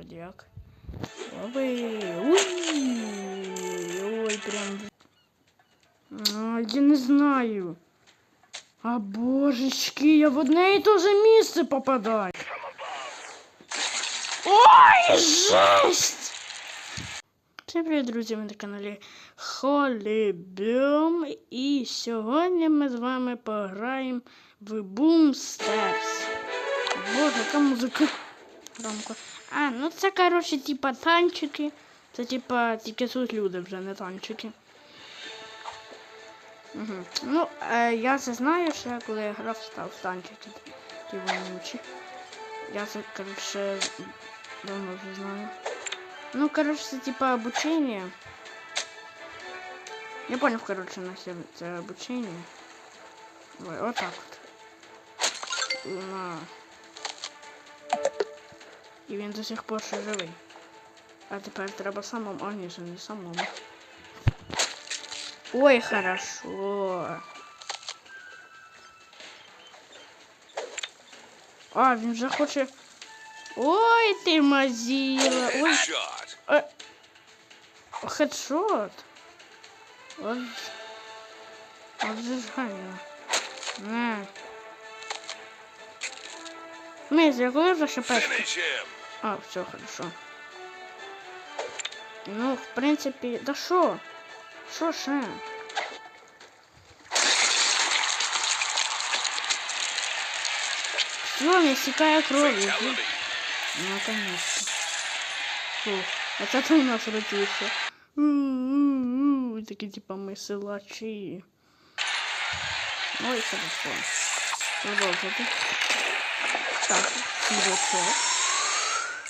вроді як. Ой, ой, ой, прям. А, я не знаю. А божечки, я в одне і те же місце попадаю. Ой, жесть! Всім привіт, друзі, ми на каналі Холібюм. І сьогодні ми з вами пограємо в Boom Stars. Боже, яка музика громко. А, ну це, коротше, типа танчики. Це типа тільки тут люди вже, не танчики. Угу. Ну, е, я це знаю, що я коли я грав став в танчики. Ті вонючі. Я це, коротше, давно вже знаю. Ну, короче, это типа обучение. Я понял, короче, на себе это обучение. Ой, вот так вот. На. І він до сих пор ще живий. А тепер треба самому. А, ні, це не самому. Ой, хорошо. А, він вже хоче. Ой, ти мазіла. Ой. Shot. Э, Хедшот. Вот. Вот же жгання. На. Мисс, я коли вже шипешка? Finish him. А, все хорошо. Ну, в принципі, да шо? Шо ще? Все, не стікає крові. Fatality. Ну, Наконец-то. Фух, это ты у нас родился. У-у-у, Такие типа мы силачи. Ой, хорошо. Продолжите. Так, судачок.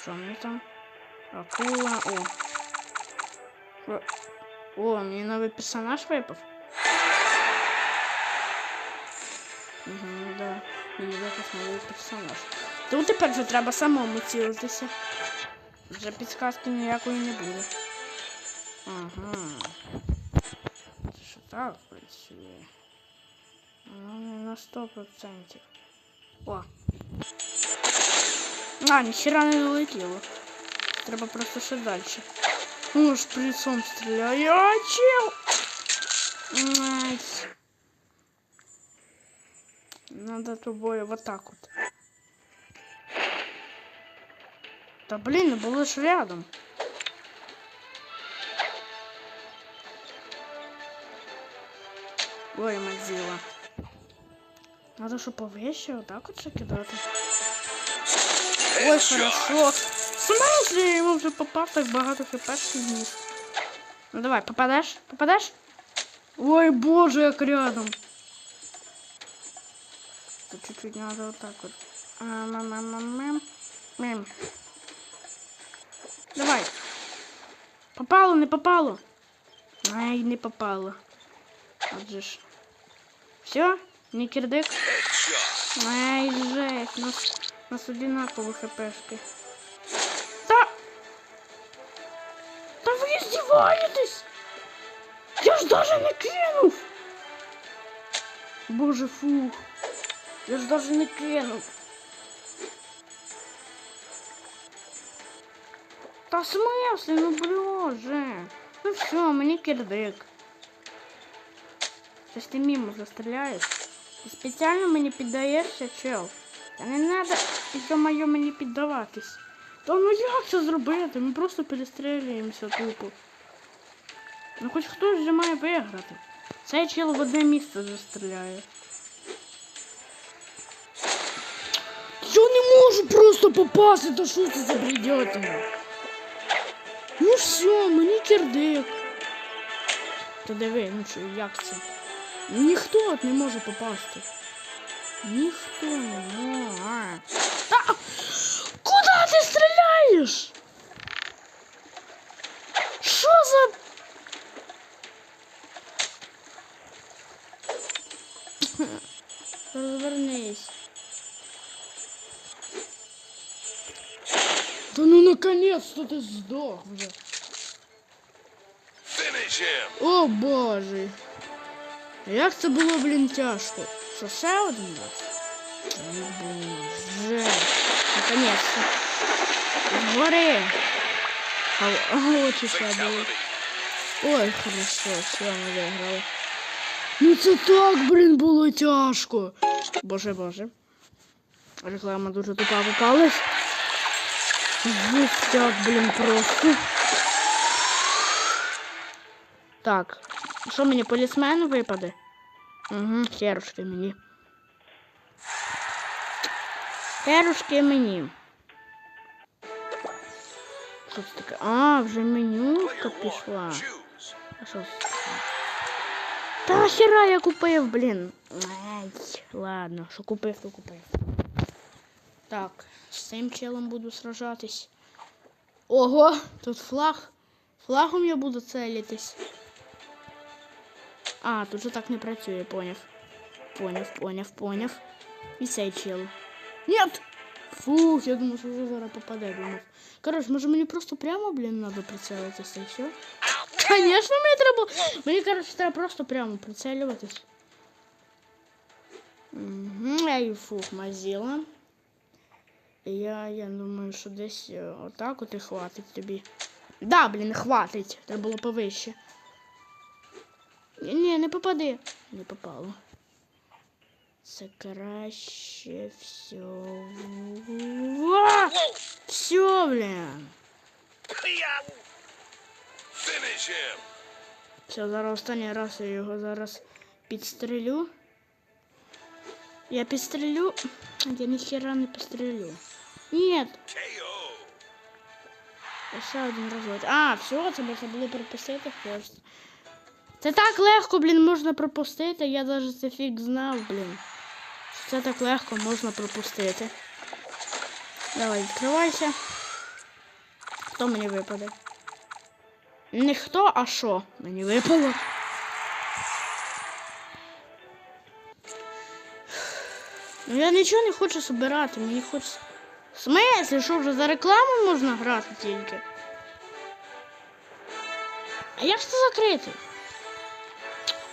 Что мне там? Акула. О. Шо? О, мне новый персонаж випав. Угу, да. Мені випав новий персонаж. Тут тепер вже треба самому цілитися. Вже підсказки ніякої не буде. Ага. Це що так працює? Ну, не на 100%. О. А, ніхера не долетіло. Треба просто ще далі. О, шприцом стріляє. А, чел! Ай. Надо тобою вот так вот. Да блин, ну было ж рядом. Ой, Мадзила. Надо что повыше вот так вот все кидати. Ой, хорошо. Смысле, ему вже попав так багато хп вниз. Ну давай, попадешь? Попадешь? Ой, боже, як рядом. Тут чуть-чуть надо вот так вот. А, мам, мам, мам, мам. Мам. Давай. Попало, не попало. Ай, не попало. Отже ж. Все? Не кирдик? Headshot. Ай, жесть. Нас, нас одинаково хпшки. Та... Та ви здіваєтесь? Я ж даже не кинув. Боже, фух. Я ж даже не кинув. Та в смысле, ну боже. Ну все, мені кирдик. Щось ти мимо застріляєш. Ти спеціально мені піддаєшся, чел. Та не треба, і моє мені піддаватись. Та ну як це зробити? Ми просто перестрілюємося тупо. Ну хоч хтось вже має виграти. Цей чел в одне місце застріляє. Я не можу просто попасти, та що це за бредятина? Ну все, мені кирдик. Та диви, ну що, як це? Ніхто от не може попасти. Ніхто не може. Та! Куди ти стріляєш? Що за... Розвернись. Да ну наконец-то ти здох вже. Finish him. О боже. Як це було, блін, тяжко. Що ще один раз? О, Наконец-то. Гори! А, а були. Ой, хорошо, все, ми виграли. Ну це так, блін, було тяжко. Боже, боже. Реклама дуже тупа попалась. Жестяк, блін, просто. Так. Що мені полісмен випаде? Угу, херушки мені. Херушки мені. Що це таке? А, вже менюшка пішла. А що це? Та нахера я купив, блін. Ай, ладно, що купив, то купив. Так, з цим челом буду сражатись. Ого, тут флаг. Флагом я буду целитись. А, тут же так не працює, поняв. Поняв, поняв, поняв. І цей чел. Нет! Фух, я думав, що вже зараз попаде, думав. Коротше, може мені просто прямо, блін, треба прицелитися і все? Конечно, мені треба. Мені коротше, треба просто прямо прицелюватись. Угу, ай, фух, мазіла. Я, я думаю, що десь е, отак от і хватить тобі. Да, блін, хватить. Треба було повище. Ні, не попади. Не попало. Це краще всього. Все, блін. Finish him. Все, зараз останній раз я його зараз підстрелю. Я підстрелю. Я ніхера не підстрелю. Ні, KO. ще один разок. А, все, це можна було пропустити просто. Це так легко, блін, можна пропустити. Я навіть це фіг знав, блін. Це так легко можна пропустити. Давай, відкривайся. Хто мені випаде? Не хто, а що мені випало. Ну я нічого не хочу збирати, мені хочеться. В смислі, що вже за рекламу можна грати тільки? А як це закрити?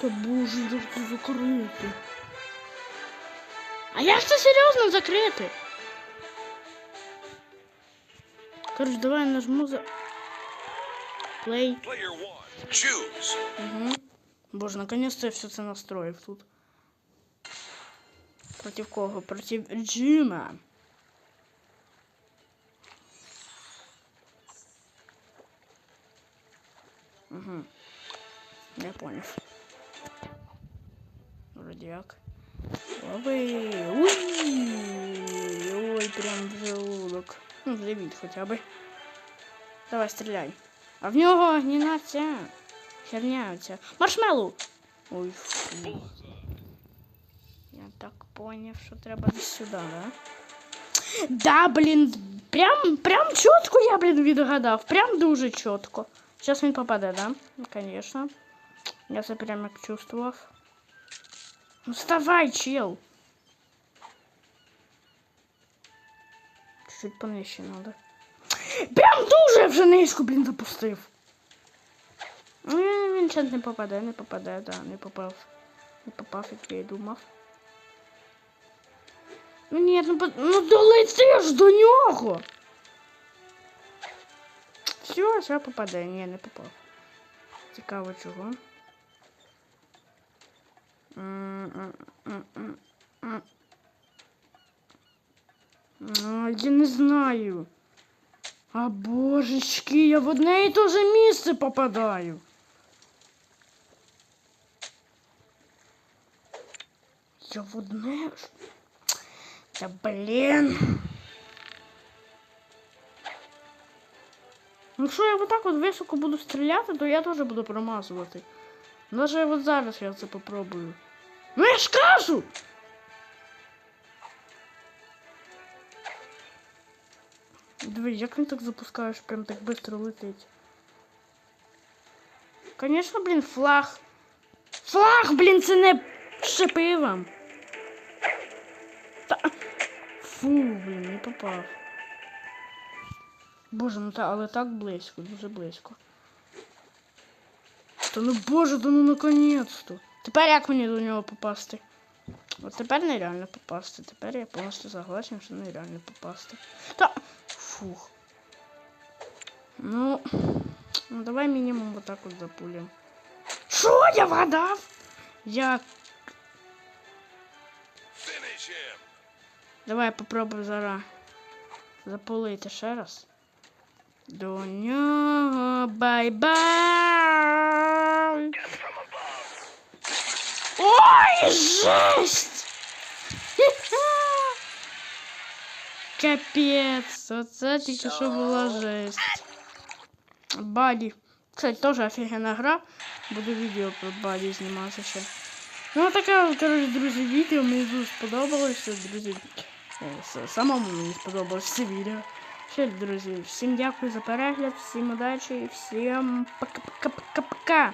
Та боже, як це закрити? А як це серйозно закрити? Короче, давай я нажму за. Play. Угу. Боже, наконец-то я все це настроїв тут. Против кого? Против Джима. Угу. Я понял. Вроде Лови. Уй. Ой, прям в желудок. Ну, живіт хоча би. Давай, стріляй. А в нього не ця. Херня оця. Маршмеллоу! Ой, фу. Я так поняв, що треба десь сюди, да? Да, блін, прям, прям чітко я, блін, відгадав. Прям дуже чітко. Зараз він попаде, да? Ну, Конечно. Я це прям як чувствував. Ну вставай, чел. Чуть-чуть понижче надо. Прям дуже вже низько, блін, запустив. Ну, він, він ще не попаде, не попаде, да, не попав. Не попав, як я й думав. Ну ні, ну, по- ну долети ж до нього. Все, все попаде, ні, не попав. Цікаво чого. А, Я не знаю. А божечки, я в одне і те же місце попадаю. Я в одне. Та блін. Ну, якщо я отак от високо буду стріляти, то я теж буду промазувати. Даже от зараз я це попробую. Ну я ж кажу! Диви, як він так запускає, що прям так швидко летить. Конечно, блін, флаг. Флаг, блін, це не шипи вам. Та... Фу, блін, не попав. Боже, ну та, але так близько, дуже близько. Та ну боже, та ну наконець-то. Тепер як мені до нього попасти? От тепер нереально попасти. Тепер я повністю согласен, що нереально попасти. Та. Фух. Ну, ну давай мінімум вот так от запулім. Що я вгадав? Я. Давай попробуй зараз запулити ще раз. До нього бай-бай. Ой, жесть! Капець, оце тільки що була жесть. Баді. Кстати, теж офігенна гра. Буду відео про Баді знімати ще. Ну, таке, коротше, друзі, відео мені дуже сподобалося, друзі. Е, с- Самому мені сподобалось це відео. Ще, друзі, всім дякую за перегляд, всім удачі, всім пока-пока-пока-пока.